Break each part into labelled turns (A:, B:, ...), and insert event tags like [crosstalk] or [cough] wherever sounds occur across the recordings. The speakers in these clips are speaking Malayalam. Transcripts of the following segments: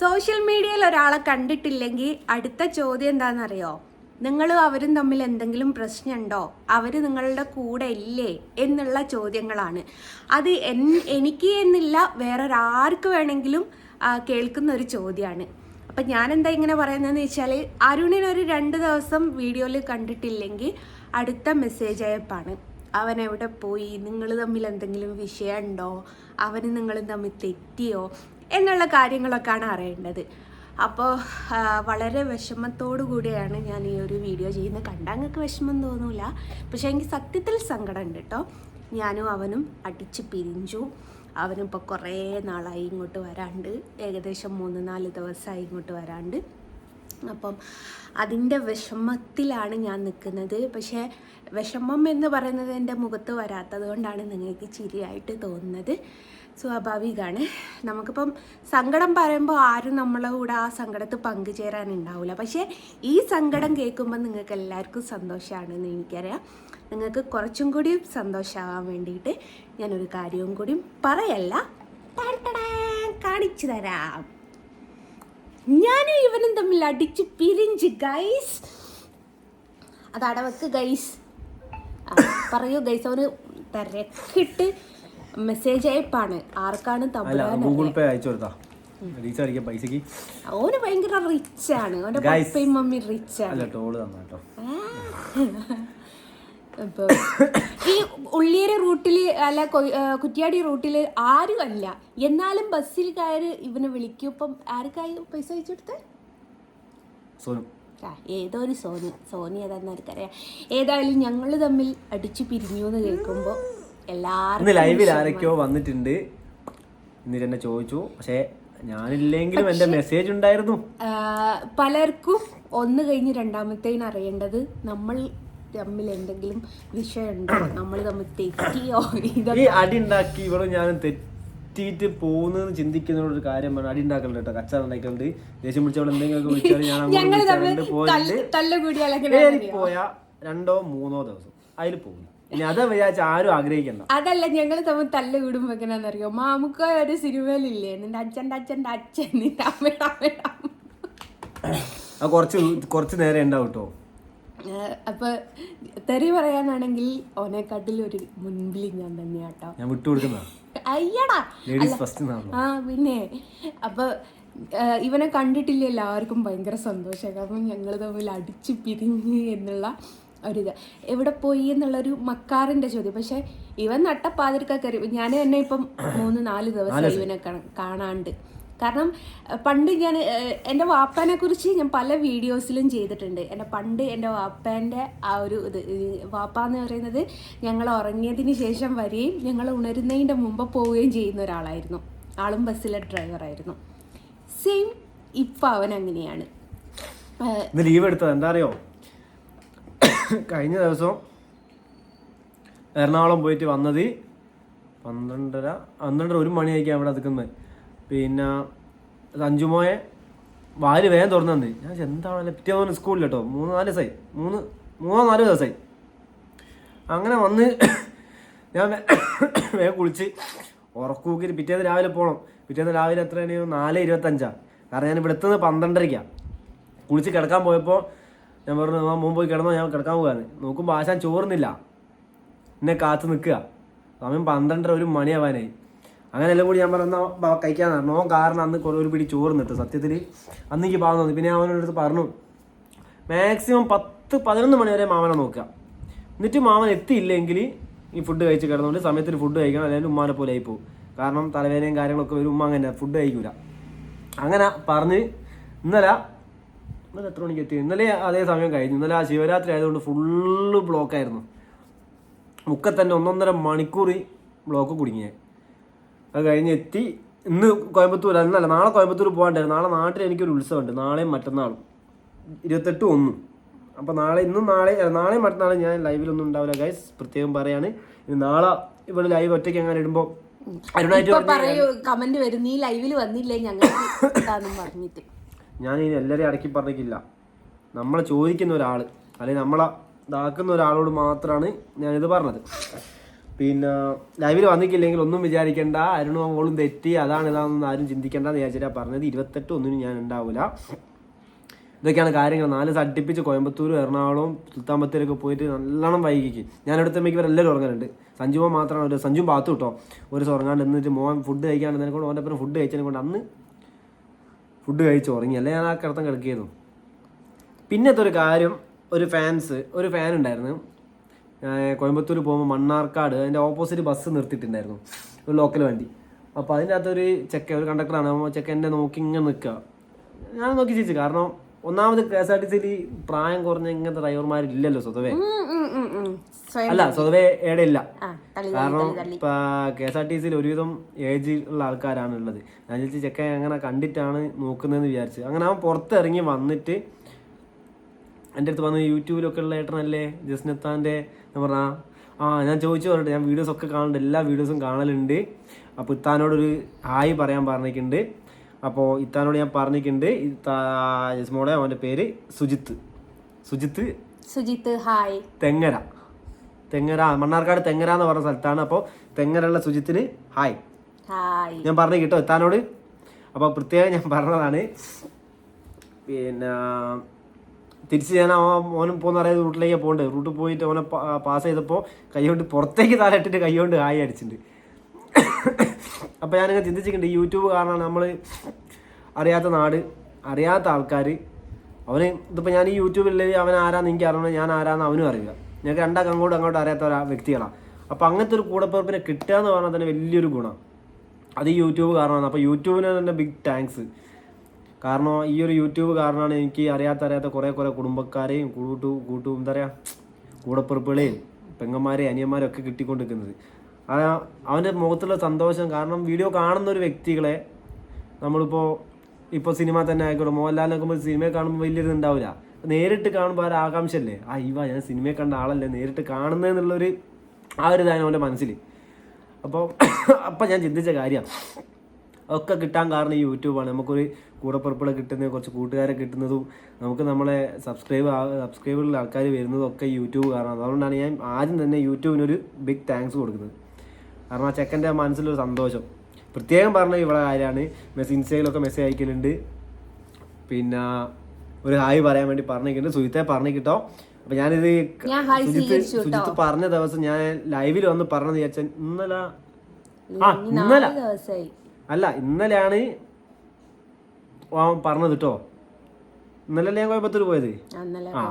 A: സോഷ്യൽ മീഡിയയിൽ ഒരാളെ കണ്ടിട്ടില്ലെങ്കിൽ അടുത്ത ചോദ്യം എന്താണെന്നറിയോ? നിങ്ങളും അവരും തമ്മിൽ എന്തെങ്കിലും പ്രശ്നമുണ്ടോ? അവർ നിങ്ങളുടെ കൂടെ ഇല്ലേ എന്നുള്ള ചോദ്യങ്ങളാണ്. അത് എൻ എനിക്ക് എന്നില്ല വേറൊരാർക്ക് വേണമെങ്കിലും കേൾക്കുന്ന ഒരു ചോദ്യമാണ്. അപ്പം ഞാനെന്താ ഇങ്ങനെ പറയുന്നതെന്ന് വെച്ചാൽ അരുണിനെ ഒരു രണ്ട് ദിവസം വീഡിയോയിൽ കണ്ടിട്ടില്ലെങ്കിൽ അടുത്ത മെസ്സേജ് അയപ്പാണ്. അവൻ എവിടെ പോയി? നിങ്ങൾ തമ്മിൽ എന്തെങ്കിലും വിഷയമുണ്ടോ? അവന് നിങ്ങൾ തമ്മിൽ തെറ്റിയോ? എന്നുള്ള കാര്യങ്ങളൊക്കെയാണ് അറിയേണ്ടത്. അപ്പോൾ വളരെ വിഷമത്തോടു കൂടിയാണ് ഞാൻ ഈ ഒരു വീഡിയോ ചെയ്യുന്നത്. കണ്ടാൽ നിങ്ങൾക്ക് വിഷമം തോന്നൂല. പക്ഷേ എനിക്ക് സത്യത്തിൽ സങ്കടം ഉണ്ട് കേട്ടോ. ഞാനും അവനും അടിച്ച് പിരിഞ്ചു അവനിപ്പോൾ കുറേ നാളായി ഇങ്ങോട്ട് വരാണ്ട്. ഏകദേശം മൂന്ന് നാല് ദിവസമായി ഇങ്ങോട്ട് വരാണ്ട്. അപ്പം അതിന്റെ വിഷമത്തിലാണ് ഞാൻ നിൽക്കുന്നത് പക്ഷേ വിഷമം എന്ന് പറയുന്നത് എന്റെ മുഖത്ത് വരാത്തത് കൊണ്ടാണ് നിങ്ങൾക്ക് ചിരിയായിട്ട് തോന്നുന്നത്. സ്വാഭാവികമാണ് നമുക്കിപ്പം സങ്കടം പറയുമ്പോൾ ആരും നമ്മളെ കൂടെ ആ സങ്കടത്ത് പങ്കുചേരാനുണ്ടാവില്ല പക്ഷേ ഈ സങ്കടം കേൾക്കുമ്പോൾ നിങ്ങൾക്ക് എല്ലാവർക്കും സന്തോഷമാണെന്ന് എനിക്കറിയാം. നിങ്ങൾക്ക് കുറച്ചും കൂടി സന്തോഷമാവാൻ വേണ്ടിയിട്ട് ഞാനൊരു കാര്യവും കൂടി പറയല്ല. കാണിച്ചു തരാം. ഞാനും ഇവനും തമ്മിൽ അടിച്ച് പിരിഞ്ച് ഗൈസ് അതടവക്ക് ഗൈസ് പറയൂ ഗൈസ് അവന് തിരക്കിട്ട് മെസ്സേജ് അയപ്പാണ് ആർക്കാണ് തമ്പുരാൻ
B: ഗൂഗിൾ പേ അയച്ചു കൊടുത്താ. റീചാർജ് അടിക്കാൻ പൈസക്ക്.
A: ഓന് ഭയങ്കര റിച്ച് ആണ് ഓന്റെ പപ്പയും മമ്മി റിച്ച് ആണ്
B: ടോൾ തന്ന
A: ഈ ഉള്ളിയേരി റൂട്ടിൽ അല്ല കുറ്റിയാടി റൂട്ടിൽ ആരും അല്ല. എന്നാലും ബസ്സിൽ കയറി ഇവനെ വിളിക്കും. ഇപ്പം ആർക്കായി പൈസ അയച്ചു കൊടുത്തേ?
B: സോനു.
A: ആ, ഏതോ ഒരു സോനി. സോനി ഏതാന്ന് ആർക്കറിയാം. ഏതായാലും ഞങ്ങൾ തമ്മിൽ അടിച്ചു പിരിഞ്ഞു എന്ന് കേൾക്കുമ്പോൾ
B: ഇന്ന് ലൈവിൽ ആരൊക്കെയോ വന്നിട്ടുണ്ട്. എന്നിട്ട് എന്നെ ചോദിച്ചു. പക്ഷേ ഞാനില്ലെങ്കിലും എന്റെ മെസ്സേജ് ഉണ്ടായിരുന്നു.
A: പലർക്കും ഒന്ന് കഴിഞ്ഞ് രണ്ടാമത്തേന് അറിയേണ്ടത് നമ്മൾ തമ്മിൽ എന്തെങ്കിലും വിഷയമുണ്ടോ? നമ്മൾ തമ്മിൽ തെറ്റിയോ?
B: ഈ അടി ഉണ്ടാക്കി ഇവിടെ ഞാൻ തെറ്റിയിട്ട് പോകുന്നതെന്ന് ചിന്തിക്കുന്ന ഒരു കാര്യം പറഞ്ഞു. അടി ഉണ്ടാക്കലുണ്ട് കേട്ടോ. കച്ചാർ ഉണ്ടാക്കലുണ്ട് ദേഷ്യം പിടിച്ചവൾ എന്തെങ്കിലും വിളിച്ചാൽ ഞാൻ പോയാ രണ്ടോ മൂന്നോ ദിവസം. അതിൽ പോകും. ഇനി അത് വിചാരിച്ച ആരും ആഗ്രഹിക്കണ്ട
A: അതല്ല ഞങ്ങൾ തമ്മിൽ തല്ല് കൂടുമ്പോ എങ്ങനെയാണെന്നറിയോ മാമുക്ക ഒരു സിനിമയിലില്ലേ? നിന്റെ അച്ഛന്റെ അച്ഛന്റെ അച്ഛൻ നിന്റെ അമ്മയുടെ അമ്മയുടെ അമ്മ
B: കുറച്ച് കുറച്ച് നേരം ഉണ്ടാവും കേട്ടോ.
A: ഏഹ് അപ്പൊ തെറി പറയാനാണെങ്കിൽ ഓനെക്കാട്ടിൽ ഒരു മുൻപിൽ ഞാൻ തന്നെയാട്ടോ
B: ഞാൻ വിട്ടുകൊടുക്കുന്ന
A: അയ്യടാ! ആ പിന്നെ അപ്പൊ ഇവനെ കണ്ടിട്ടില്ല എല്ലാവർക്കും ഭയങ്കര സന്തോഷം. കാരണം ഞങ്ങൾ തമ്മിൽ അടിച്ചു പിരിഞ്ഞ് എന്നുള്ള ഒരിത്. എവിടെ പോയി എന്നുള്ളൊരു മക്കാറിന്റെ ചോദ്യം. പക്ഷെ ഇവൻ നട്ടപ്പാതിരിക്ക കയറി. ഞാൻ തന്നെ ഇപ്പം മൂന്ന് നാല് ദിവസം ഇവനെ കാണ- കാണാണ്ട്. കാരണം പണ്ട് ഞാൻ എന്റെ വാപ്പാനെ കുറിച്ച് ഞാൻ പല വീഡിയോസിലും ചെയ്തിട്ടുണ്ട്. എന്റെ പണ്ട് എന്റെ വാപ്പാന്റെ ആ ഒരു ഇത് വാപ്പ എന്ന് പറയുന്നത് ഞങ്ങൾ ഉറങ്ങിയതിന് ശേഷം വരികയും ഞങ്ങൾ ഉണരുന്നതിന്റെ മുമ്പ് പോവുകയും ചെയ്യുന്ന ഒരാളായിരുന്നു. ആളും ബസ്സിലെ ഡ്രൈവറായിരുന്നു സെയിം ഇപ്പം അവൻ അങ്ങനെയാണ്.
B: ലീവ് എടുത്തത്. എന്താ അറിയോ? [laughs] കഴിഞ്ഞ ദിവസം എറണാകുളം പോയിട്ട് വന്നത് പന്ത്രണ്ടര പന്ത്രണ്ടര ഒരു മണിയായിരിക്കും അവിടെ നിൽക്കുന്നത് പിന്നെ സഞ്ജുമോയെ വാൽ വേഗം തുറന്നു തന്നെ. ഞാൻ എന്താണല്ലേ? പിറ്റേ ദിവസം സ്കൂളിൽ കേട്ടോ മൂന്ന് നാല് ദിവസമായി മൂന്ന് മൂന്നോ നാല് ദിവസമായി അങ്ങനെ വന്ന് [coughs] ഞാൻ [coughs] വേഗം കുളിച്ച് ഉറക്കൂക്കി പിറ്റേന്ന് രാവിലെ പോകണം പിറ്റേന്ന് രാവിലെ എത്ര മണിയോ നാല് ഇരുപത്തഞ്ചാണ് കാരണം ഞാൻ ഇവിടെ എത്തുന്നത് പന്ത്രണ്ടരയ്ക്കാണ് കുളിച്ച് കിടക്കാൻ പോയപ്പോൾ ഞാൻ പറഞ്ഞു ആ മുമ്പ് പോയി കിടന്നോ ഞാൻ കിടക്കാൻ പോകാന്ന് നോക്കുമ്പോൾ ആശാൻ ചോറുന്നില്ല. എന്നെ കാത്തു നിൽക്കുക. സമയം പന്ത്രണ്ടര ഒരു മണിയാവാനായി അങ്ങനെ എല്ലാം കൂടി ഞാൻ പറഞ്ഞ കഴിക്കാൻ നോ കാരണം അന്ന് കുറേ ഒരു പിടി ചോറ് നിട്ടു സത്യത്തിൽ അന്ന് എനിക്ക് പാവം തോന്നി. പിന്നെ അവനോട് അടുത്ത് പറഞ്ഞു മാക്സിമം പത്ത് പതിനൊന്ന് മണി വരെ മാമനെ നോക്കുക. എന്നിട്ട് മാമൻ എത്തിയില്ലെങ്കിൽ ഈ ഫുഡ് കഴിച്ച് കിടന്നുകൊണ്ട് സമയത്തിന് ഫുഡ് കഴിക്കണം അല്ലെങ്കിൽ ഉമ്മാനെ പോലെ ആയി പോകും. കാരണം തലവേദനയും കാര്യങ്ങളൊക്കെ വരും ഉമ്മ അങ്ങനെ ഫുഡ് കഴിക്കൂല. അങ്ങനെ പറഞ്ഞ് ഇന്നലെ ഇന്നലെ എത്ര മണിക്ക് എത്തി? ഇന്നലെ അതേ സമയം കഴിഞ്ഞു. ഇന്നലെ ആ ശിവരാത്രി ആയതുകൊണ്ട് ഫുള്ള് ബ്ലോക്കായിരുന്നു മുക്കെ തന്നെ ഒന്നൊന്നര മണിക്കൂർ ബ്ലോക്ക് കുടുങ്ങി ഞാൻ അത് കഴിഞ്ഞ് എത്തി. ഇന്ന് കോയമ്പത്തൂർ അന്നല്ല നാളെ കോയമ്പത്തൂർ പോകാണ്ടായിരുന്നു നാളെ നാട്ടിൽ എനിക്കൊരു ഉത്സവമുണ്ട്. നാളെയും മറ്റന്നാളും. ഇരുപത്തെട്ടും ഒന്നും. അപ്പോൾ നാളെ ഇന്നും നാളെ നാളെ നാളെയും മറ്റന്നാളും ഞാൻ ലൈവിലൊന്നും ഉണ്ടാവില്ല ഗൈസ് പ്രത്യേകം പറയാണ്. ഇനി നാളെ ഇവിടെ ലൈവ് ഒറ്റയ്ക്ക് അങ്ങനെ ഇടുമ്പോൾ അരുണായിട്ട്
A: പറയൂ കമന്റ് വരും. നീ ലൈവിൽ വന്നില്ലേ ഞങ്ങൾ പറഞ്ഞിട്ട്.
B: ഞാൻ ഇനി എല്ലാവരെയും അടക്കി പറഞ്ഞിട്ടില്ല. നമ്മളെ ചോദിക്കുന്ന ഒരാൾ അല്ലെങ്കിൽ നമ്മളെ ഇതാക്കുന്ന ഒരാളോട് മാത്രമാണ് ഞാനിത് പറഞ്ഞത്. പിന്നെ ലൈവിൽ വന്നിട്ടില്ലെങ്കിൽ ഒന്നും വിചാരിക്കേണ്ട. അരുണും മോളും തെറ്റി. അതാണ് ഇതാണെന്ന് ആരും ചിന്തിക്കേണ്ട എന്ന് വിചാരിച്ചാൽ പറഞ്ഞത്. ഇരുപത്തെട്ട് ഒന്നിനും ഞാൻ ഉണ്ടാവില്ല ഇതൊക്കെയാണ് കാര്യങ്ങൾ. നാല് സട്ടിപ്പിച്ച് കോയമ്പത്തൂരും എറണാകുളം സുൽത്താൻ ബത്തേരിയൊക്കെ പോയിട്ട് നല്ലോണം വൈകിക്ക്. ഞാൻ അടുത്തമ്മയ്ക്ക് ഇവരെല്ലാവരും ഉറങ്ങാനുണ്ട് സഞ്ജുവോ മാത്രമാണ്. ഒരു സഞ്ജു ബാത്തു കിട്ടോ ഒരു ഉറങ്ങാണ്ട് എന്നിട്ട് മോൻ ഫുഡ് കഴിക്കാണ്ട് എന്നെ കൊണ്ട് ഓന്റെ ഫുഡ് കഴിച്ചതിനെ കൊണ്ട് അന്ന് ഫുഡ് കഴിച്ച് ഉറങ്ങി. അല്ലേ? ഞാൻ ആ കിടത്തം കിടക്കിയിരുന്നു പിന്നത്തെ ഒരു കാര്യം ഒരു ഫാൻസ് ഒരു ഫാൻ ഉണ്ടായിരുന്നു. കോയമ്പത്തൂർ പോകുമ്പോൾ മണ്ണാർക്കാട് അതിന്റെ ഓപ്പോസിറ്റ് ബസ് നിർത്തിയിട്ടുണ്ടായിരുന്നു. ഒരു ലോക്കൽ വണ്ടി. അപ്പോൾ അതിന്റെ അകത്തൊരു ചെക്ക ഒരു കണ്ടക്ടറാണ് ചെക്ക എന്നെ നോക്കി ഇങ്ങനെ നിൽക്കുക. ഞാൻ നോക്കി ചിരിച്ചു. കാരണം ഒന്നാമത് കെ എസ് ആർ ടി സിയിൽ പ്രായം കുറഞ്ഞ ഇങ്ങനത്തെ ഡ്രൈവർമാരില്ലല്ലോ സ്വതവേ. അല്ല സ്വതവേ ഏടെ ഇല്ല. കാരണം ഇപ്പൊ കെ എസ് ആർ ടി സിയിൽ ഒരുവിധം ഏജ് ഉള്ള ആൾക്കാരാണ് ഉള്ളത്. ഞാൻ ചോദിച്ചു ചെക്കൻ അങ്ങനെ കണ്ടിട്ടാണ് നോക്കുന്നതെന്ന് വിചാരിച്ചു അങ്ങനെ അവൻ പുറത്തിറങ്ങി വന്നിട്ട് എന്റെ അടുത്ത് വന്ന് യൂട്യൂബിലൊക്കെ ഉള്ള ഏട്ടനല്ലേ ജസ്നത്താന്റെ എന്ന് പറഞ്ഞാ ആ ഞാൻ ചോദിച്ചു പറഞ്ഞിട്ട് ഞാൻ വീഡിയോസ് ഒക്കെ കാണുന്നുണ്ട്. എല്ലാ വീഡിയോസും കാണലുണ്ട്. അപ്പോൾ ഇത്താനോടൊരു ഹായ് പറയാൻ പറഞ്ഞിട്ടുണ്ട്. അപ്പോൾ ഇത്താനോട് ഞാൻ പറഞ്ഞിട്ടുണ്ട് ജസ്മോടെ അവന്റെ പേര് സുജിത്ത്. സുജിത്ത്?
A: സുജിത്ത് ഹായ്.
B: തെങ്ങര. തെങ്ങര മണ്ണാർക്കാട് തെങ്ങര എന്ന് പറഞ്ഞ സ്ഥലത്താണ്. അപ്പോൾ തെങ്ങരയുള്ള സുജിത്തിന് ഹായ്. ഞാൻ പറഞ്ഞു കേട്ടോ എത്താനോട് അപ്പോൾ പ്രത്യേകം ഞാൻ പറഞ്ഞതാണ് പിന്നെ തിരിച്ച് ഞാൻ ആ മോനും പോകുന്ന പറയുന്നത് റൂട്ടിലേക്ക് പോകണ്ടേ. റൂട്ടിൽ പോയിട്ട് ഓനെ പാസ് ചെയ്തപ്പോൾ കൈ കൊണ്ട് പുറത്തേക്ക് താലിട്ടിട്ട് കൈ കൊണ്ട് ഹായ് അടിച്ചിട്ടുണ്ട്. അപ്പോൾ ഞാനിങ്ങനെ ചിന്തിച്ചിട്ടുണ്ട് യൂട്യൂബ് കാരണം നമ്മൾ അറിയാത്ത നാട് അറിയാത്ത ആൾക്കാർ അവന് ഇതിപ്പോൾ ഞാൻ ഈ യൂട്യൂബിൽ അവൻ ആരാന്ന് എനിക്ക് അറിയണം ഞാൻ ആരാന്ന് അവനും അറിയുക. ഞങ്ങൾക്ക് രണ്ടാൾക്ക് അങ്ങോട്ടും അങ്ങോട്ടും അറിയാത്ത വ്യക്തികളാണ് അപ്പോൾ അങ്ങനത്തെ ഒരു കൂടപ്പിറപ്പിനെ കിട്ടുക എന്ന് പറഞ്ഞാൽ തന്നെ വലിയൊരു ഗുണം. അത് ഈ യൂട്യൂബ് കാരണമാണ്. അപ്പോൾ യൂട്യൂബിന് തന്നെ ബിഗ് താങ്ക്സ് കാരണം ഈ ഒരു യൂട്യൂബ് കാരണമാണ് എനിക്ക് അറിയാത്ത അറിയാത്ത കുറേ കുറേ കുടുംബക്കാരെയും കൂട്ടു കൂട്ടു എന്താ പറയുക കൂടപ്പിറപ്പുകളെയും പെങ്ങന്മാരെയും അനിയന്മാരെയും ഒക്കെ കിട്ടിക്കൊണ്ടിരിക്കുന്നത്. അവന്റെ മുഖത്തുള്ള സന്തോഷം. കാരണം വീഡിയോ കാണുന്ന ഒരു വ്യക്തികളെ നമ്മളിപ്പോൾ ഇപ്പോൾ സിനിമ തന്നെ ആയിക്കോട്ടെ മോഹൻലാലിനെ നോക്കുമ്പോൾ സിനിമയെ കാണുമ്പോൾ വലിയൊരു ഉണ്ടാവില്ല നേരിട്ട് കാണുമ്പോൾ ആ ആകാംക്ഷയല്ലേ? ആ ഇവ ഞാൻ സിനിമയെ കണ്ട ആളല്ലേ? നേരിട്ട് കാണുന്നതെന്നുള്ളൊരു ആ ഒരു ഇതാണ് അവന്റെ മനസ്സിൽ അപ്പോൾ അപ്പം ഞാൻ ചിന്തിച്ച കാര്യം ഒക്കെ കിട്ടാൻ കാരണം ഈ യൂട്യൂബാണ് നമുക്കൊരു കൂടപ്പുറപ്പുകളെ കിട്ടുന്നത് കുറച്ച് കൂട്ടുകാരെ കിട്ടുന്നതും നമുക്ക് നമ്മളെ സബ്സ്ക്രൈബ് സബ്സ്ക്രൈബുള്ള ആൾക്കാർ വരുന്നതും ഒക്കെ യൂട്യൂബ് കാരണം അതുകൊണ്ടാണ് ഞാൻ ആദ്യം തന്നെ യൂട്യൂബിനൊരു ബിഗ് താങ്ക്സ് കൊടുക്കുന്നത്. കാരണം ആ ചെക്കന്റെ മനസ്സിലൊരു സന്തോഷം. പ്രത്യേകം പറഞ്ഞ ഇവിടെ കാര്യമാണ് മെസ്സ് ഇൻസ്റ്റയിലൊക്കെ മെസ്സേജ് അയക്കലുണ്ട്. പിന്നെ ഒരു ഹായ് പറയാൻ വേണ്ടി പറഞ്ഞിട്ടുണ്ട്. സുജിത്തെ പറഞ്ഞിട്ടോ? അപ്പൊ ഞാനിത് സുജിത്ത്. സുജിത്ത് പറഞ്ഞ ദിവസം ഞാൻ ലൈവിൽ വന്ന് പറഞ്ഞത് വിചാരിച്ചാൽ ഇന്നലെ ആ ഇന്നലെ. അല്ല ഇന്നലെയാണ് അവൻ പറഞ്ഞത് കേട്ടോ ഇന്നലെ ഞാൻ കോയമ്പത്തൂർ പോയത്?
A: ആ.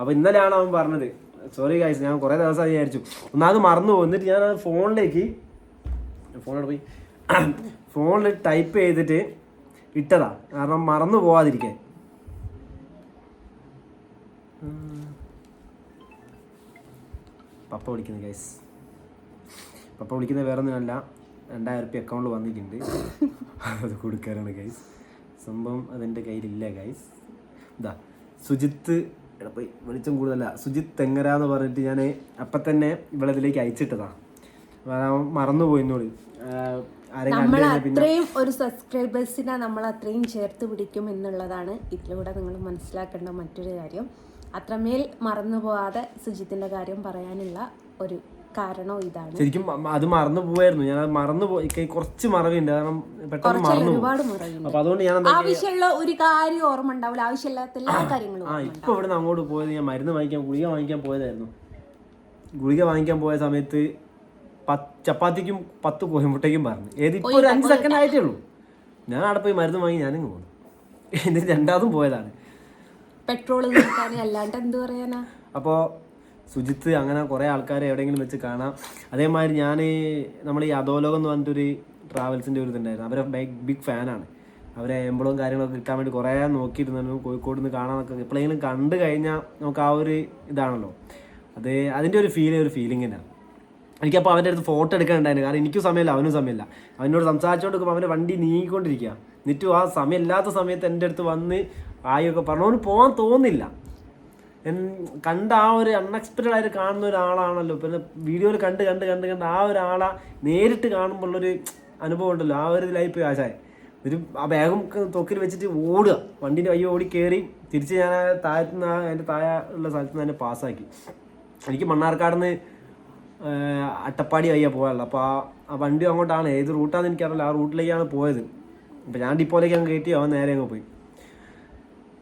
B: അപ്പൊ ഇന്നലെയാണ് അവൻ പറഞ്ഞത്. സോറി ഗൈസ് ഞാൻ കുറേ ദിവസം വിചാരിച്ചു. ഒന്നാമത് മറന്നു പോന്നിട്ട് എന്നിട്ട് ഞാൻ ഫോണിലേക്ക് ഫോണോട് പോയി. [coughs] ഫോണിൽ ടൈപ്പ് ചെയ്തിട്ട് ഇട്ടതാ. കാരണം മറന്നു പോവാതിരിക്കാൻ. പപ്പ വിളിക്കുന്നു ഗൈസ് പപ്പ വിളിക്കുന്നത് വേറെ ഒന്നുമല്ല രണ്ടായിരം റുപ്യ അക്കൗണ്ടിൽ വന്നിട്ടുണ്ട്. [coughs] അത് കൊടുക്കാനാണ് ഗൈസ് സംഭവം അതെന്റെ കയ്യിലില്ല ഗൈസ് ഇതാ സുജിത്ത് പോയി വെളിച്ചം കൂടുതലല്ല സുജിത് തെങ്ങര എന്ന് പറഞ്ഞിട്ട് ഞാൻ അപ്പം തന്നെ ഇവിടെ ഇതിലേക്ക് അയച്ചിട്ടതാ. അവൻ മറന്നുപോയി എന്നോട്
A: നമ്മൾ അത്രയും ഒരു സബ്സ്ക്രൈബേഴ്സിനെ നമ്മൾ അത്രയും ചേർത്ത് പിടിക്കും എന്നുള്ളതാണ് ഇതിലൂടെ നിങ്ങൾ മനസ്സിലാക്കേണ്ട മറ്റൊരു കാര്യം. അത്രമേൽ മറന്നു പോവാതെ സുജിത്തിന്റെ കാര്യം പറയാനുള്ള ഒരു കാരണവും ഇതാണ്?
B: ശരിക്കും അത് മറന്നു പോവായിരുന്നു. ഞാൻ മറന്നു പോയി കുറച്ച് മറവിണ്ട്. കാരണം പെട്ടെന്ന് മറന്നു
A: ഒരുപാട്
B: അപ്പൊ അതുകൊണ്ട് ഞാൻ
A: ആവശ്യമുള്ള ഒരു കാര്യം ഓർമ്മ ഉണ്ടാവില്ല. ആവശ്യമില്ലാത്ത എല്ലാ കാര്യങ്ങളും
B: ആ ഇപ്പൊ ഇവിടെ അങ്ങോട്ട് പോയത് ഞാൻ മരുന്ന് വാങ്ങിക്കാൻ ഗുളിക വാങ്ങിക്കാൻ പോയതായിരുന്നു. ഗുളിക വാങ്ങിക്കാൻ പോയ സമയത്ത് പത്ത് ചപ്പാത്തിക്കും പത്ത് കോയമ്പുട്ടയ്ക്കും പറഞ്ഞു. ഏത് ഇപ്പൊ ഒരു അഞ്ച് സെക്കൻഡ് ആയിട്ടേ ഉള്ളൂ. ഞാൻ അവിടെ പോയി മരുന്ന് വാങ്ങി ഞാനും പോകുന്നു എന്നിട്ട് രണ്ടാമതും പോയതാണ്.
A: പെട്രോൾ അല്ലാണ്ട് എന്ത് പറയാനാ?
B: അപ്പോൾ സുജിത്ത് അങ്ങനെ കുറേ ആൾക്കാരെ എവിടെയെങ്കിലും വെച്ച് കാണാം. അതേമാതിരി ഞാൻ നമ്മൾ ഈ അധോലോകം എന്ന് പറഞ്ഞിട്ടൊരു ട്രാവൽസിന്റെ ഒരു ഇതുണ്ടായിരുന്നു. അവരെ ബൈക്ക് ബിഗ് ഫാനാണ്. അവരെ എംബിളും കാര്യങ്ങളൊക്കെ കിട്ടാൻ വേണ്ടി കുറേ നോക്കിയിരുന്നു കോഴിക്കോട് നിന്ന് കാണാനൊക്കെ എപ്പോഴെങ്കിലും കണ്ടു കഴിഞ്ഞാൽ നമുക്ക് ആ ഒരു ഇതാണല്ലോ. അത് അതിന്റെ ഒരു ഫീൽ ഒരു ഫീലിംഗ് എനിക്കപ്പോൾ അവന്റെ അടുത്ത് ഫോട്ടോ എടുക്കാനുണ്ടായിരുന്നു. കാരണം എനിക്കും സമയമില്ല അവനും സമയമില്ല. അവനോട് സംസാരിച്ചുകൊണ്ട് നിൽക്കുമ്പോൾ അവന്റെ വണ്ടി നീങ്ങിക്കൊണ്ടിരിക്കുക എന്നിട്ടും ആ സമയമില്ലാത്ത സമയത്ത് എന്റെ അടുത്ത് വന്ന് ആയൊക്കെ പറഞ്ഞു. അവന് പോകാൻ തോന്നില്ല. കണ്ട ആ ഒരു അൺഎക്സ്പെക്റ്റഡ് ആയിട്ട് കാണുന്ന ഒരാളാണല്ലോ. പിന്നെ വീഡിയോയിൽ കണ്ട് കണ്ട് കണ്ട് കണ്ട് ആ ഒരാളെ നേരിട്ട് കാണുമ്പോഴുള്ളൊരു അനുഭവം ഉണ്ടല്ലോ. ആ ഒരു പോയി ആശായ ഒരു ആ ബാഗും തൊക്കിൽ വെച്ചിട്ട് ഓടുക. വണ്ടീന്റെ വയ്യ ഓടി കയറി തിരിച്ച് ഞാൻ താഴത്തു നിന്ന് അതിന്റെ താഴെ ഉള്ള സ്ഥലത്ത് നിന്ന് തന്നെ പാസ്സാക്കി എനിക്ക് മണ്ണാർക്കാട് നിന്ന് അട്ടപ്പാടി വയ്യ പോകാനുള്ളത്. അപ്പോൾ ആ ആ വണ്ടി അങ്ങോട്ടാണ്. ഏത് റൂട്ടാണെന്ന് എനിക്കറിയില്ല. ആ റൂട്ടിലേക്കാണ് പോയത്. അപ്പോൾ ഞാൻ ഡിപ്പോയിലേക്ക് അങ്ങ് കയറ്റി അവൻ നേരെ അങ്ങ് പോയി.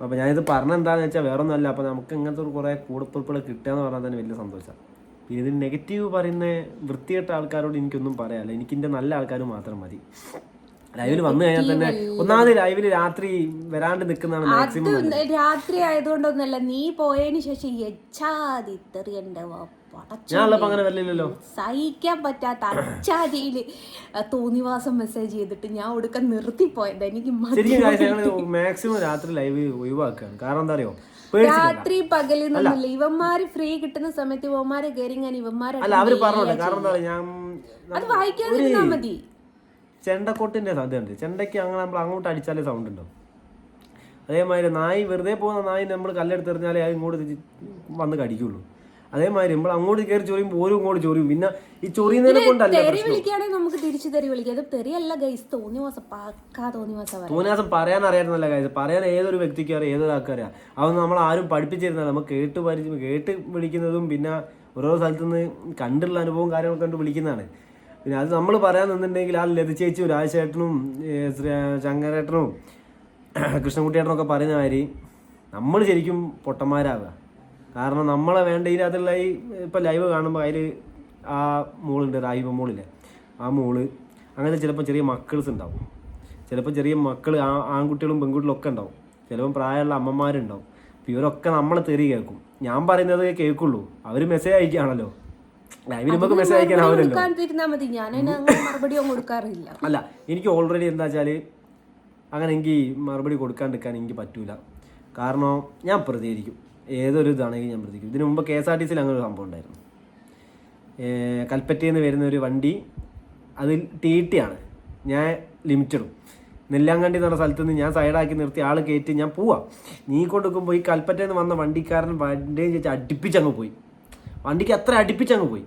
B: അപ്പോൾ ഞാനിത് പറഞ്ഞെന്താന്ന് വെച്ചാൽ വേറെ ഒന്നുമല്ല അപ്പോൾ നമുക്ക് ഇങ്ങനത്തെ ഒരു കുറേ കൂടപ്പിറപ്പുകൾ കിട്ടുക എന്ന് പറഞ്ഞാൽ തന്നെ വലിയ സന്തോഷമാണ് പിന്നെ ഇതിന് നെഗറ്റീവ് പറയുന്ന വൃത്തികെട്ട ആൾക്കാരോട് എനിക്കൊന്നും പറയാല്ല എനിക്ക് എന്റെ നല്ല ആൾക്കാർ മാത്രം മതി. ലൈവിൽ വന്നു കഴിഞ്ഞാൽ തന്നെ ഒന്നാമത് ലൈവിൽ രാത്രി വരാണ്ട് നിൽക്കുന്നതാണ് മാക്സിമം
A: രാത്രി ആയതുകൊണ്ടൊന്നല്ല നീ പോയതിനു ശേഷം യച്ചാതി തെറിയണ്ട
B: വരില്ലല്ലോ
A: സഹിക്കാൻ പറ്റാത്ത അച്ചാതിയിൽ തോന്നിവാസം മെസ്സേജ് ചെയ്തിട്ട് ഞാൻ ഒടുക്കം നിർത്തിപ്പോയത്. എനിക്ക്
B: മാക്സിമം രാത്രി ലൈവ് ഒഴിവാക്കുകയാണ് കാരണം എന്താ അറിയോ?
A: രാത്രി പകലിൽ നിന്നില്ല. ഇവന്മാര് ഫ്രീ കിട്ടുന്ന സമയത്ത് ഇവന്മാരെ കയറി ഞാൻ ഇവന്മാരെ അത് വായിക്കാതിരുന്നാ മതി.
B: ചെണ്ടക്കൊട്ടിന്റെ സാധ്യതയുണ്ട് ചെണ്ടയ്ക്ക് അങ്ങനെ നമ്മൾ അങ്ങോട്ട് അടിച്ചാലേ സൗണ്ട് ഉണ്ടോ അതേമാതിരി നായി വെറുതെ പോകുന്ന നായി നമ്മൾ കല്ലെടുത്തെറിഞ്ഞാലേ അത് ഇങ്ങോട്ട് വന്ന് കടിക്കുള്ളൂ. അതേമാതിരി നമ്മൾ അങ്ങോട്ട് കയറി ചൊറിയുമ്പോൾ ഓരോ അങ്ങോട്ട് ചൊറിയും. പിന്നെ ഈ ചൊറിയുന്നതിനെ കൊണ്ടല്ല
A: തെറി വിളിക്കുകയാണെങ്കിൽ നമുക്ക് തിരിച്ചു തെറി വിളിക്കാം. അത് തെറിയല്ല ഗൈസ് പക്കാ വരെ
B: തോന്നിയാസം പറയാൻ അറിയാവുന്നല്ല കാര്യം പറയാൻ ഏതൊരു വ്യക്തിക്കും അറിയാം ഏതൊരാൾക്കും അറിയാം. അതൊന്നും നമ്മൾ ആരും പഠിപ്പിച്ചിരുന്നില്ല നമ്മൾ കേട്ട് പരിചയം കേട്ട് വിളിക്കുന്നതും പിന്നെ ഓരോ സ്ഥലത്തു നിന്ന് കണ്ടുള്ള അനുഭവവും കാര്യങ്ങളൊക്കെ കണ്ട് വിളിക്കുന്നതാണ്. പിന്നെ അത് നമ്മൾ പറയാൻ നിന്നിട്ടുണ്ടെങ്കിൽ ആ ലത ചേച്ചി രാജശേട്ടനും ചങ്ങരേട്ടനും കൃഷ്ണൻകുട്ടിയേട്ടനും ഒക്കെ പറയുന്ന മാതിരി നമ്മൾ ശരിക്കും പൊട്ടന്മാരാവുക. കാരണം നമ്മളെ വേണ്ട ഇതിനകത്തുള്ള ഈ ഇപ്പം ലൈവ് കാണുമ്പോൾ അതിൽ ആ മോളുണ്ട് റാഹിബ മോളില്ലേ? ആ മോൾ അങ്ങനെ ചിലപ്പോൾ ചെറിയ മക്കൾസ് ഉണ്ടാവും. ചിലപ്പോൾ ചെറിയ മക്കൾ ആ ആൺകുട്ടികളും പെൺകുട്ടികളും ഒക്കെ ഉണ്ടാവും. ചിലപ്പോൾ പ്രായമുള്ള അമ്മമാരുണ്ടാവും. അപ്പോൾ ഇവരൊക്കെ നമ്മളെ തെറി കേൾക്കും. ഞാൻ പറയുന്നത് കേൾക്കുള്ളൂ. അവർ മെസ്സേജ് അയക്കുകയാണല്ലോ. ലൈവിൽ നമുക്ക് മെസ്സേജ് അല്ല എനിക്ക് ഓൾറെഡി എന്താ വെച്ചാൽ അങ്ങനെ എനിക്ക് മറുപടി കൊടുക്കാണ്ടിരിക്കാൻ എനിക്ക് പറ്റൂല. കാരണം ഞാൻ പ്രതികരിക്കും. ഏതൊരു ഇതാണെങ്കിലും ഞാൻ പ്രതികരിക്കും ഇതിനു മുമ്പ് കെ എസ് ആർ ടി സിയിൽ അങ്ങനെ ഒരു സംഭവം ഉണ്ടായിരുന്നു. കൽപ്പറ്റയിൽ നിന്ന് വരുന്ന ഒരു വണ്ടി അതിൽ ടി ടി ആണ്. ഞാൻ ലിമിറ്റഡും. നെല്ലാങ്കണ്ടി എന്ന് പറഞ്ഞ സ്ഥലത്ത് നിന്ന് ഞാൻ സൈഡാക്കി നിർത്തി ആൾ കയറ്റി ഞാൻ പോവാം. നീ കൊണ്ടുക്കുമ്പോൾ ഈ കൽപ്പറ്റയിൽ നിന്ന് വന്ന വണ്ടിക്കാരൻ വണ്ടിയും ചേച്ചി അടുപ്പിച്ചങ്ങ് പോയി. വണ്ടിക്ക് അത്ര അടുപ്പിച്ചങ്ങ് പോയി.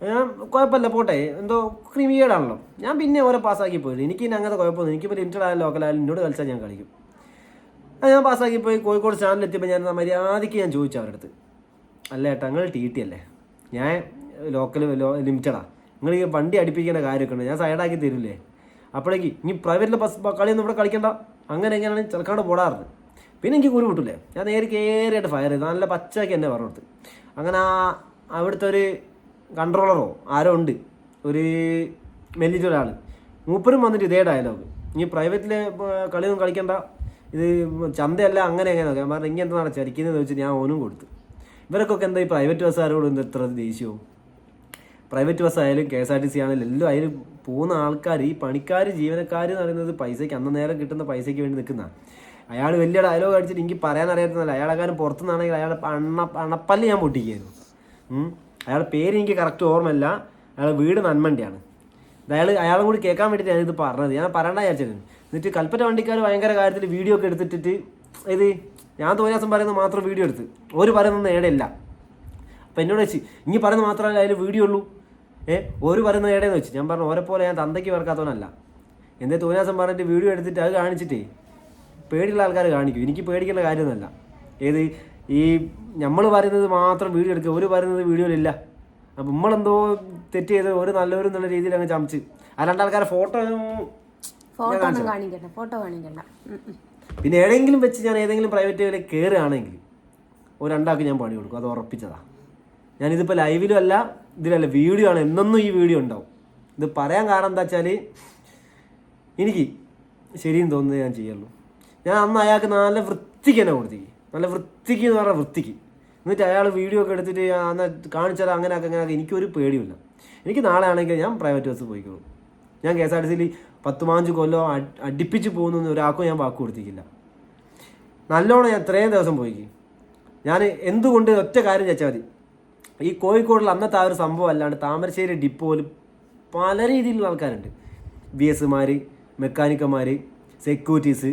B: ഞാൻ കുഴപ്പമില്ല പോട്ടെ. എന്തോ ക്രിമിയേഡാണല്ലോ ഞാൻ പിന്നെ ഓരോ പാസ്സാക്കി പോയത്. എനിക്ക് ഇനി അങ്ങനത്തെ കുഴപ്പമൊന്നും എനിക്കിപ്പോൾ ലിമിറ്റഡ് ആയാലും ലോക്കലായാലും എന്നോട് കളിച്ചാൽ ഞാൻ കളിക്കും. ഞാൻ പാസ്സാക്കി പോയി കോഴിക്കോട് സ്റ്റാൻഡിൽ എത്തിയപ്പോൾ ഞാൻ മര്യാദയ്ക്ക് ഞാൻ ചോദിച്ചു അവരുടെ അടുത്ത് അല്ല ഏട്ടാ നിങ്ങൾ ടി ടി അല്ലേ? ഞാൻ ലോക്കൽ ലിമിറ്റഡാ നിങ്ങൾ ഈ വണ്ടി അടുപ്പിക്കേണ്ട കാര്യമൊക്കെ ഉണ്ട്. ഞാൻ സൈഡാക്കി തരില്ലേ? അപ്പോഴേക്ക് ഇനി പ്രൈവറ്റിലെ ബസ് കളിയൊന്നും ഇവിടെ കളിക്കണ്ട. അങ്ങനെ എങ്ങനെയാണ് ചെറുക്കാണ്ട് പോടാറുണ്ട് പിന്നെ എനിക്ക് കുരു കിട്ടില്ലേ ഞാൻ നേരെ കയറിയായിട്ട് ഫയർ ചെയ്തു. നല്ല പച്ചയ്ക്ക് എന്നെ പറഞ്ഞു കൊടുത്ത്. അങ്ങനെ ആ അവിടുത്തെ ഒരു കൺട്രോളറോ ആരോ ഉണ്ട്. ഒരു മെല്ലിച്ച ഒരാൾ മൂപ്പരും വന്നിട്ട് ഇതേ ഡയലോഗ് ഇനി പ്രൈവറ്റിൽ കളിയൊന്നും കളിക്കണ്ട. ഇത് ചന്തയല്ല അങ്ങനെ എങ്ങനെ നോക്കാം പറഞ്ഞു ഇങ്ങനെ എന്താണ് ചരിക്കുന്നത് വെച്ചാൽ ഞാൻ ഓനും കൊടുത്തു. ഇവർക്കൊക്കെ എന്താ ഈ പ്രൈവറ്റ് ബസ്സുകാരോട് എന്താ ഇത്ര ദേഷ്യവും? Private bus K S R T C ആണെങ്കിലും എല്ലാം അതിൽ പോകുന്ന ആൾക്കാർ ഈ പണിക്കാർ ജീവനക്കാർ എന്ന് പറയുന്നത് പൈസയ്ക്ക് അന്ന് നേരം കിട്ടുന്ന പൈസയ്ക്ക് വേണ്ടി നിൽക്കുന്ന. അയാൾ വലിയ ഡയലോഗ് അടിച്ചിട്ട് എനിക്ക് പറയാൻ അറിയാത്തതല്ല. അയാളെക്കാരും പുറത്തുനിന്നാണെങ്കിൽ അയാളെ അണ്ണ അണപ്പല്ല് ഞാൻ പൊട്ടിക്കായിരുന്നു അയാളെ പേര് എനിക്ക് കറക്റ്റ് ഓർമ്മയില്ല. അയാളുടെ വീട് നന്മണ്ടിയാണ് അയാൾ അയാളും കൂടി കേൾക്കാൻ വേണ്ടിയിട്ട് ഞാനിത് പറഞ്ഞത്. ഞാൻ പറയണ്ട വിചാരിച്ചിരുന്നു. എന്നിട്ട് കൽപ്പറ്റ വണ്ടിക്കാർ ഭയങ്കര കാര്യത്തിൽ വീഡിയോ ഒക്കെ എടുത്തിട്ട് ഇത് ഞാൻ തോന്നിയാസം പറയുന്നത് മാത്രം വീഡിയോ എടുത്ത്. ഒരു പറയുന്നത് നേടെയല്ല അപ്പം എന്നോട് വെച്ച് ഇനി പറയുന്നത് മാത്രമല്ല അതിൽ വീഡിയോ ഉള്ളൂ? ഏ ഒരു പറയുന്നത് ഏടേന്ന് വെച്ച് ഞാൻ പറഞ്ഞു ഓരെ പോലെ ഞാൻ തന്തയ്ക്ക് വർക്കാത്തവനല്ല എന്തേ തോന്നിയാസം പറഞ്ഞിട്ട് വീഡിയോ എടുത്തിട്ട് അത് കാണിച്ചിട്ടേ പേടിയുള്ള ആൾക്കാർ കാണിക്കും. എനിക്ക് പേടിക്കേണ്ട കാര്യമൊന്നുമല്ല. ഏത് ഈ നമ്മൾ പറയുന്നത് മാത്രം വീഡിയോ എടുക്കുക ഒരു പറയുന്നത് വീഡിയോയിലില്ല അപ്പം നമ്മളെന്തോ തെറ്റ് ചെയ്ത് ഒരു നല്ലവരും എന്നുള്ള രീതിയിൽ അങ്ങ് ചമച്ച്. ആ രണ്ടാൾക്കാരെ ഫോട്ടോ
A: ഫോട്ടോ ഒന്നും കാണിക്കണ്ട ഫോട്ടോ കാണിക്കണ്ട.
B: പിന്നെ ഏതെങ്കിലും വെച്ച് ഞാൻ ഏതെങ്കിലും പ്രൈവറ്റ് വരെ കയറുകയാണെങ്കിൽ ഒരു രണ്ടാൾക്ക് ഞാൻ പണി കൊടുക്കും അത് ഉറപ്പിച്ചതാ. ഞാനിതിപ്പോൾ ലൈവിലും അല്ല ഇതിലല്ല വീഡിയോ ആണ്. എന്നൊന്നും ഈ വീഡിയോ ഉണ്ടാവും. ഇത് പറയാൻ കാരണം എന്താ വെച്ചാൽ എനിക്ക് ശരിയെന്ന് തോന്നുന്നത് ഞാൻ ചെയ്യുള്ളൂ. ഞാൻ അന്ന് അയാൾക്ക് നല്ല വൃത്തിക്ക് തന്നെ കൊടുത്തേക്ക് നല്ല വൃത്തിക്ക് എന്ന് പറഞ്ഞാൽ വൃത്തിക്ക്. എന്നിട്ട് അയാൾ വീഡിയോ ഒക്കെ എടുത്തിട്ട് അന്ന് കാണിച്ചാൽ അങ്ങനെ ആക്കി അങ്ങനെ ആക്കി എനിക്കൊരു പേടിയില്ല എനിക്ക് നാളെ ആണെങ്കിൽ ഞാൻ പ്രൈവറ്റ് ബസ് പോയിക്കോളും. ഞാൻ കെ എസ് ആർ ടി സിയിൽ പത്ത് പാഞ്ച് കൊല്ലോ അടിപ്പിച്ച് പോകുന്ന ഒരാൾക്കും ഞാൻ വാക്ക് കൊടുത്തിട്ടില്ല. നല്ലോണം ഞാൻ ഇത്രയും ദിവസം പോയിക്ക് ഞാൻ എന്തുകൊണ്ട് ഒറ്റ കാര്യം ചോദിച്ചാൽ മതി. ഈ കോഴിക്കോടിൽ അന്നത്തെ ആ ഒരു സംഭവം അല്ലാണ്ട് താമരശ്ശേരി ഡിപ്പോയിൽ പല രീതിയിലുള്ള ആൾക്കാരുണ്ട്. ബി എസ്മാർ മെക്കാനിക്കന്മാർ സെക്യൂരിറ്റീസ്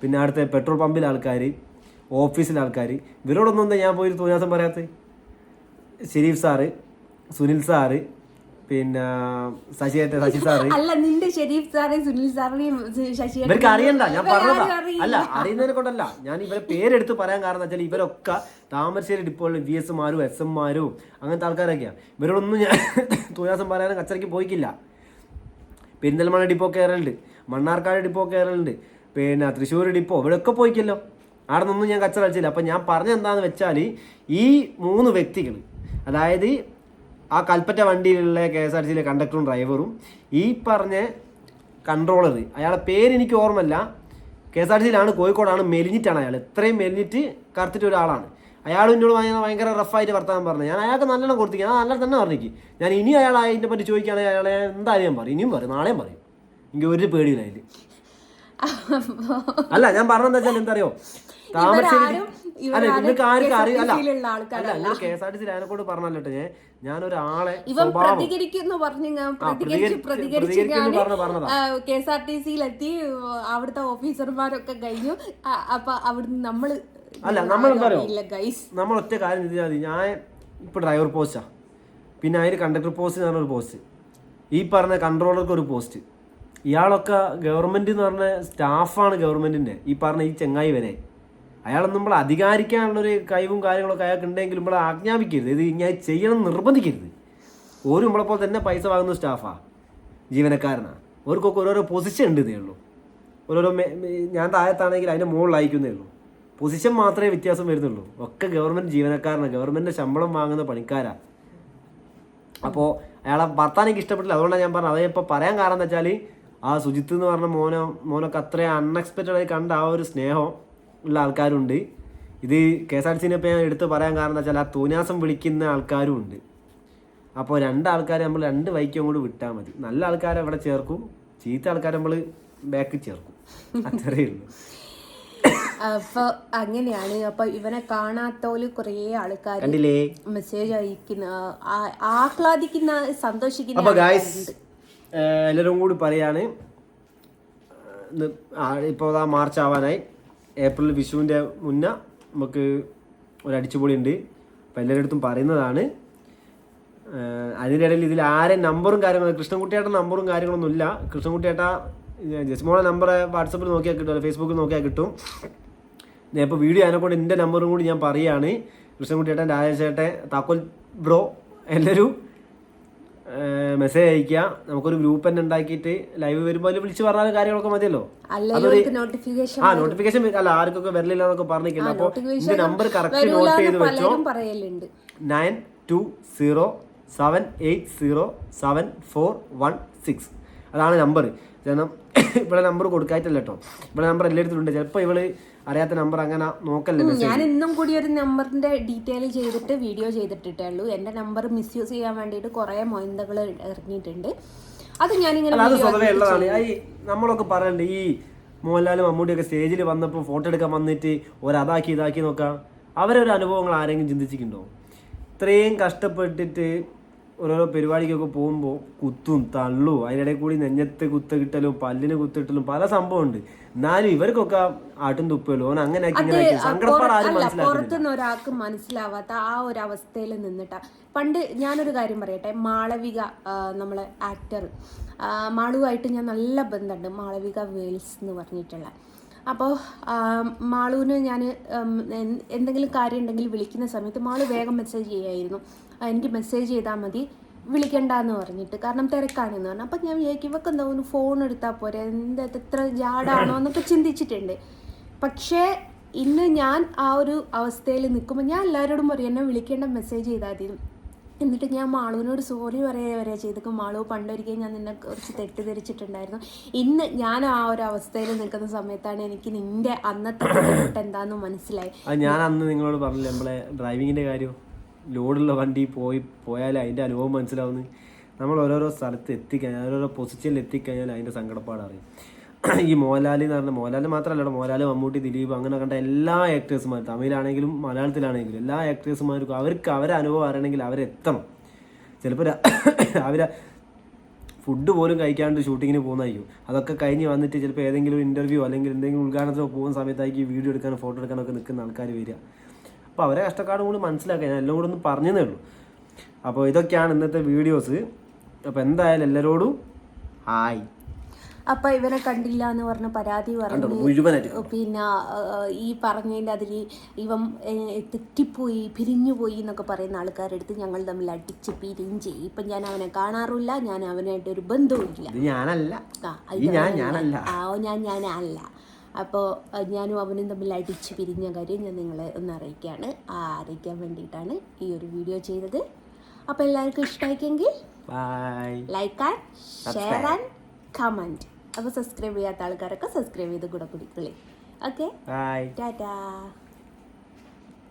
B: പിന്നെ അടുത്ത പെട്രോൾ പമ്പിലെ ആൾക്കാർ ഓഫീസിലെ ആൾക്കാർ ഇവരോടൊന്നും എന്താ ഞാൻ പോയി തോന്നിയാസം പറയാത്തത് ഷെരീഫ് സാറ് സുനിൽ സാറ് പിന്നെ ശശിയേട്ട ശശി സാറ്.
A: അല്ല നിന്റെ ഷെരീഫ് സാറേ സുനിൽ സാറിനെയും ശശി
B: ഇവർക്ക് അറിയണ്ട ഞാൻ പറഞ്ഞത്. അല്ല അറിയുന്നതിനെ കൊണ്ടല്ല. ഞാൻ ഇവരെ പേരെടുത്ത് പറയാൻ കാരണം വെച്ചാൽ ഇവരൊക്കെ താമരശ്ശേരി ഡിപ്പോളിൽ വി എസ് മാരും എസ് എം മാരും അങ്ങനത്തെ ആൾക്കാരൊക്കെയാണ് ഇവരോടൊന്നും ഞാൻ [laughs] തുലാസം പറയാനും കച്ചറയ്ക്ക് പോയിക്കില്ല. പെരിന്തൽമണ്ണ ഡിപ്പോ കയറലുണ്ട് മണ്ണാർക്കാട് ഡിപ്പോ കയറലുണ്ട് പിന്നെ തൃശ്ശൂർ ഡിപ്പോ ഇവിടെയൊക്കെ പോയിക്കല്ലോ. അവിടെ നിന്നും ഞാൻ കച്ചറ അടിച്ചില്ല അപ്പം ഞാൻ പറഞ്ഞ എന്താണെന്ന് വെച്ചാൽ ഈ മൂന്ന് വ്യക്തികൾ അതായത് ആ കൽപ്പറ്റ വണ്ടിയിലുള്ള കെ എസ് ആർ സിയിലെ കണ്ടക്ടറും ഡ്രൈവറും ഈ പറഞ്ഞ കൺട്രോളർ അയാളെ പേര് എനിക്ക് ഓർമ്മല്ല കെ എസ് ആർ സിയിലാണ് കോഴിക്കോടാണ് മെലിഞ്ഞിട്ടാണ് അയാൾ. ഇത്രയും മെലിഞ്ഞിട്ട് കറുത്തിട്ട് ഒരാളാണ്. അയാൾ എന്നോട് ഭയങ്കര ഭയങ്കര റഫായിട്ട് വർത്താനം പറഞ്ഞു. ഞാൻ അയാൾക്ക് നല്ലോണം കൊടുത്തിരിക്കുക ഞാൻ നല്ല തന്നെ പറഞ്ഞിരിക്കും ഞാൻ ഇനി അയാൾ അതിനെ പറ്റി ചോദിക്കുകയാണെങ്കിൽ അയാളെ എന്തായാലും ഞാൻ പറയും. ഇനിയും പറയും. നാളെയും പറയും. എനിക്ക് ഒരു പേടിയില്ല അതിൽ അല്ല ഞാൻ പറഞ്ഞെന്താ വെച്ചാൽ എന്താ അറിയോ? താമരശ്ശേരി അല്ല നിങ്ങൾക്ക് ആർക്കും അറിയില്ല. അല്ല
A: ആൾക്കാരല്ല.
B: K S R T C അതിനെക്കൂടെ പറഞ്ഞല്ലോ ഞാൻ. ഞാനൊരാളെ
A: ഇവൻ പ്രതികരിക്കുന്നു പറഞ്ഞു ഞാൻ പ്രതികരിച്ച്
B: പ്രതികരിച്ച്
A: ഞാൻ. കെ എസ് ആർ ടി സിയിലെത്തി. അവിടുത്തെ ഓഫീസർമാരൊക്കെ കഴിഞ്ഞു. അപ്പൊ അവിടുന്ന്
B: നമ്മൾ അല്ല?
A: ഗൈസ്
B: നമ്മൾ ഒറ്റ കാര്യം ചെയ്താൽ മതി ഞാൻ ഇപ്പൊ ഡ്രൈവർ പോസ്റ്റാ പിന്നെ അതിൽ കണ്ടക്ടർ പോസ്റ്റ് എന്ന് പറഞ്ഞൊരു പോസ്റ്റ് ഈ പറഞ്ഞ കൺട്രോളർക്ക് ഒരു പോസ്റ്റ് ഇയാളൊക്കെ ഗവൺമെന്റ് എന്ന് പറഞ്ഞ സ്റ്റാഫാണ് ഗവൺമെന്റിന്റെ ഈ പറഞ്ഞ ഈ ചെങ്ങായി വരെ അയാളൊന്നും നമ്മൾ അധികാരിക്കാനുള്ളൊരു കഴിവും കാര്യങ്ങളൊക്കെ അയാൾക്ക് ഉണ്ടെങ്കിൽ നമ്മൾ ആജ്ഞാപിക്കരുത്. ഇത് ഞാൻ ചെയ്യണം നിർബന്ധിക്കരുത്. ഓരും നമ്മളെപ്പോൾ തന്നെ പൈസ വാങ്ങുന്ന സ്റ്റാഫാ ജീവനക്കാരനാണ് അവർക്കൊക്കെ ഓരോരോ പൊസിഷൻ ഉണ്ട് ഇതേ ഉള്ളൂ. ഓരോരോ ഞാൻ താഴത്താണെങ്കിൽ അതിന്റെ മുകളിലായിരിക്കുന്നേ ഉള്ളൂ. പൊസിഷൻ മാത്രമേ വ്യത്യാസം വരുന്നുള്ളൂ. ഒക്കെ ഗവൺമെന്റ് ജീവനക്കാരനാണ് ഗവൺമെന്റ് ശമ്പളം വാങ്ങുന്ന പണിക്കാരാ. അപ്പോൾ അയാളെ ഭർത്താൻ എനിക്ക് ഇഷ്ടപ്പെട്ടില്ല. അതുകൊണ്ടാണ് ഞാൻ പറഞ്ഞത്. അതിപ്പോൾ പറയാൻ കാരണം എന്താ വെച്ചാൽ ആ സുജിത്ത് എന്ന് പറഞ്ഞ മോനോ മോനൊക്കെ അത്രയും അൺഎക്സ്പെക്റ്റഡായി കണ്ട ആ ഒരു സ്നേഹം ഉള്ള ആൾക്കാരുണ്ട്. ഇത് കെ എസ് ആർ ടി സിനെ ഇപ്പോൾ ഞാൻ എടുത്ത് പറയാൻ കാരണം എന്താ വെച്ചാൽ ആ തൂനാസം വിളിക്കുന്ന ആൾക്കാരും ഉണ്ട്. അപ്പോൾ രണ്ട് ആൾക്കാരെ നമ്മൾ രണ്ട് വൈക്കും അങ്ങോട്ട് വിട്ടാൽ മതി. നല്ല ആൾക്കാരെ അവിടെ ചേർക്കും ചീത്ത ആൾക്കാരെ നമ്മൾ ബാക്കിൽ ചേർക്കും. അത്രയേ ഉള്ളൂ.
A: അപ്പൊ അങ്ങനെയാണ്. അപ്പൊ ഇവനെ കാണാത്തോൽ കുറേ ആൾക്കാർ മെസ്സേജ് അയക്കുന്ന ആഹ്ലാദിക്കുന്ന സന്തോഷിക്കുന്ന
B: എല്ലാവരും കൂടി പറയാണ് ഇപ്പോൾ മാർച്ച് ആവാനായി. ഏപ്രിൽ വിഷുവിന്റെ മുന്നേ നമുക്ക് ഒരു അടിച്ചുപൊളി ഉണ്ട് അപ്പം എല്ലാവരുടെ അടുത്തും പറയുന്നതാണ് ഇടയിൽ ഇതിൽ ആരെ നമ്പറും കാര്യങ്ങളും കൃഷ്ണൻകുട്ടിയേട്ട നമ്പറും കാര്യങ്ങളൊന്നും ഇല്ല. കൃഷ്ണൻകുട്ടിയേട്ട ജസ്മോളെ നമ്പർ വാട്സപ്പിൽ നോക്കിയാൽ കിട്ടും അല്ലെങ്കിൽ ഫേസ്ബുക്കിൽ നോക്കിയാൽ കിട്ടും. ഞാൻ ഇപ്പോൾ വീഡിയോ അതിനെക്കൊണ്ട് എന്റെ നമ്പറും കൂടി ഞാൻ പറയുകയാണ് കൃഷ്ണൻകുട്ടിയേട്ടൻ രാജേഷേട്ടെ താക്കോൽ ബ്രോ എല്ലാവരും മെസ്സേജ് അയക്കുക നമുക്കൊരു ഗ്രൂപ്പ് തന്നെ ഉണ്ടാക്കിയിട്ട് ലൈവ് വരുമ്പോൾ അതിൽ വിളിച്ച് പറഞ്ഞാൽ കാര്യങ്ങളൊക്കെ മതിയല്ലോ. ആ നോട്ടിഫിക്കേഷൻ അല്ല ആർക്കൊക്കെ വരലില്ല എന്നൊക്കെ പറഞ്ഞിരിക്കുന്നത് അപ്പോൾ ഇതിന്റെ നമ്പർ കറക്റ്റ് നോട്ട് ചെയ്ത് വെച്ചോ. Nine two zero seven eight zero seven four one six അതാണ് നമ്പർ കാരണം [coughs] ഇവിടെ നമ്പർ കൊടുക്കായിട്ടല്ല കേട്ടോ ഇവിടെ നമ്പർ എല്ലായിടത്തും ഉണ്ട്. ചിലപ്പോൾ ഇവൾ അറിയാത്ത നമ്പർ അങ്ങനെ നോക്കല്ലേ
A: ഞാൻ ഇന്നും കൂടി ഒരു നമ്പറിന്റെ ഡീറ്റെയിൽ ചെയ്തിട്ട് വീഡിയോ ചെയ്തിട്ടിട്ടേ ഉള്ളൂ എന്റെ നമ്പർ മിസ് യൂസ് ചെയ്യാൻ വേണ്ടിയിട്ട് കുറെ മൊയന്തകൾ ഇറങ്ങിയിട്ടുണ്ട്. അത് ഞാനിങ്ങനെ
B: അത്
A: video
B: സ്വതവേ ഉള്ളതാണ്. ഈ നമ്മളൊക്കെ പറയണ്ടേ ഈ മോഹൻലാലും മമ്മൂട്ടിയൊക്കെ സ്റ്റേജിൽ വന്നപ്പോൾ ഫോട്ടോ എടുക്കാൻ വന്നിട്ട് ഒരതാക്കി ഇതാക്കി നോക്കാം. അവരൊരു അനുഭവങ്ങൾ ആരെങ്കിലും ചിന്തിച്ചിട്ടുണ്ടോ? ഇത്രയും കഷ്ടപ്പെട്ടിട്ട് ഓരോരോ പരിപാടിക്കൊക്കെ പോകുമ്പോൾ കുത്തും തള്ളും അതിനിടയിൽ കൂടി നെഞ്ഞത്ത് കുത്ത് കിട്ടലും പല്ലിന് കുത്തിട്ടലും പല സംഭവമുണ്ട്. എന്നാലും ഇവർക്കൊക്കെ ആട്ടും തുപ്പലും ഓൻ അങ്ങനെ
A: പുറത്തുനിന്ന് ഒരാൾക്ക് മനസ്സിലാവാത്ത ആ ഒരു അവസ്ഥയിൽ നിന്നിട്ടാ. പണ്ട് ഞാനൊരു കാര്യം പറയട്ടെ. മാളവിക നമ്മളെ ആക്ടർ മാളുവായിട്ട് ഞാൻ നല്ല ബന്ധമുണ്ട്. മാളവിക വേൾസ് എന്ന് പറഞ്ഞിട്ടുള്ള. അപ്പോൾ മാളുവിന് ഞാൻ എന്തെങ്കിലും കാര്യം ഉണ്ടെങ്കിൽ വിളിക്കുന്ന സമയത്ത് മാളു വേഗം മെസ്സേജ് ചെയ്യായിരുന്നു. എനിക്ക് മെസ്സേജ് ചെയ്താൽ മതി. വിളിക്കണ്ട എന്ന് പറഞ്ഞിട്ട്. കാരണം തിരക്കാണെന്ന് പറഞ്ഞു. അപ്പം ഞാൻ വിചാരിക്കും ഇവക്ക് എന്താ ഒന്ന് ഫോൺ എടുത്താൽ പോരെ. എന്താ എത്ര ജാടാണോ എന്നൊക്കെ ചിന്തിച്ചിട്ടുണ്ട്. പക്ഷേ ഇന്ന് ഞാൻ ആ ഒരു അവസ്ഥയിൽ നിൽക്കുമ്പോൾ ഞാൻ എല്ലാവരോടും പറയും എന്നെ വിളിക്കേണ്ട മെസ്സേജ് ചെയ്താൽ മതി. എന്നിട്ട് ഞാൻ മാളുവിനോട് സോറി പറയുക വരെ ചെയ്തേക്കും മാളു പണ്ടൊരിക്കലും ഞാൻ നിന്നെ കുറച്ച് തെറ്റിദ്ധരിച്ചിട്ടുണ്ടായിരുന്നു. ഇന്ന് ഞാൻ ആ ഒരു അവസ്ഥയിൽ നിൽക്കുന്ന സമയത്താണ് എനിക്ക് നിന്റെ അന്നത്തെ എന്താന്ന് മനസ്സിലായി
B: ഞാൻ അന്ന് നിങ്ങളോട് പറഞ്ഞില്ല നമ്മളെ ഡ്രൈവിങ്ങിന്റെ കാര്യം? ലോഡുള്ള വണ്ടി പോയി പോയാൽ അതിന്റെ അനുഭവം മനസ്സിലാവുന്നു നമ്മൾ ഓരോരോ സ്ഥലത്ത് എത്തിക്കഴിഞ്ഞാൽ ഓരോരോ പൊസിഷനിൽ എത്തിക്കഴിഞ്ഞാൽ അതിന്റെ സങ്കടപ്പാട് അറിയും. [clears throat] ഈ മോഹൻലാൽ എന്ന് പറഞ്ഞാൽ മോഹൻലാൽ മാത്രമല്ല മോഹൻലാൽ മമ്മൂട്ടി ദിലീപ് അങ്ങനെ കണ്ട എല്ലാ ആക്ടേഴ്സുമാരും തമിഴിലാണെങ്കിലും മലയാളത്തിലാണെങ്കിലും എല്ലാ ആക്ടേഴ്സുമാർക്കും അവർക്ക് അവരെ അനുഭവം അറിയണമെങ്കിൽ അവരെത്തണം ചിലപ്പോൾ അവരെ ഫുഡ് [coughs] പോലും കഴിക്കാണ്ട് ഷൂട്ടിങ്ങിന് പോകുന്നതായിരിക്കും. അതൊക്കെ കഴിഞ്ഞ് വന്നിട്ട് ചിലപ്പോൾ ഏതെങ്കിലും ഇന്റർവ്യൂ അല്ലെങ്കിൽ എന്തെങ്കിലും ഉദ്ഘാടനത്തിനോ പോകുന്ന സമയത്തായിരിക്കും വീഡിയോ എടുക്കാനോ ഫോട്ടോ എടുക്കാനോ ഒക്കെ നിൽക്കുന്ന ആൾക്കാർ വരിക. അപ്പോൾ അവരെ കഷ്ടപ്പാടും കൂടി മനസ്സിലാക്കുക ഞാൻ എല്ലാം കൂടെ ഒന്ന് പറഞ്ഞതേ ഉള്ളൂ. അപ്പോൾ ഇതൊക്കെയാണ് ഇന്നത്തെ വീഡിയോസ്. അപ്പോൾ എന്തായാലും എല്ലാവരോടും ഹായ്.
A: അപ്പൊ ഇവനെ കണ്ടില്ല എന്ന് പറഞ്ഞ പരാതി പറഞ്ഞു പിന്നെ ഈ പറഞ്ഞതിന്റെ അതിൽ ഇവൻ തെറ്റിപ്പോയി പിരിഞ്ഞുപോയി എന്നൊക്കെ പറയുന്ന ആൾക്കാരെടുത്ത് ഞങ്ങൾ തമ്മിൽ അടിച്ച് പിരിഞ്ച് ഇപ്പൊ ഞാൻ അവനെ കാണാറില്ല ഞാൻ അവനായിട്ട് ഒരു ബന്ധവുമില്ല.
B: ഞാനല്ല.
A: ആ
B: ഞാൻ ഞാനല്ല.
A: അപ്പോൾ ഞാനും അവനും തമ്മിൽ അടിച്ച് പിരിഞ്ഞ കാര്യം ഞാൻ നിങ്ങളെ ഒന്ന് അറിയിക്കുകയാണ് ആ അറിയിക്കാൻ വേണ്ടിയിട്ടാണ് ഈ ഒരു വീഡിയോ ചെയ്തത്. അപ്പോൾ എല്ലാവർക്കും ഇഷ്ടമായിക്കെങ്കിൽ like and share and comment അപ്പോൾ സബ്സ്ക്രൈബ് ചെയ്യാത്ത ആൾക്കാരൊക്കെ സബ്സ്ക്രൈബ് ചെയ്ത് കൂടെ കുടിക്കളി ഓക്കെ ടാറ്റാ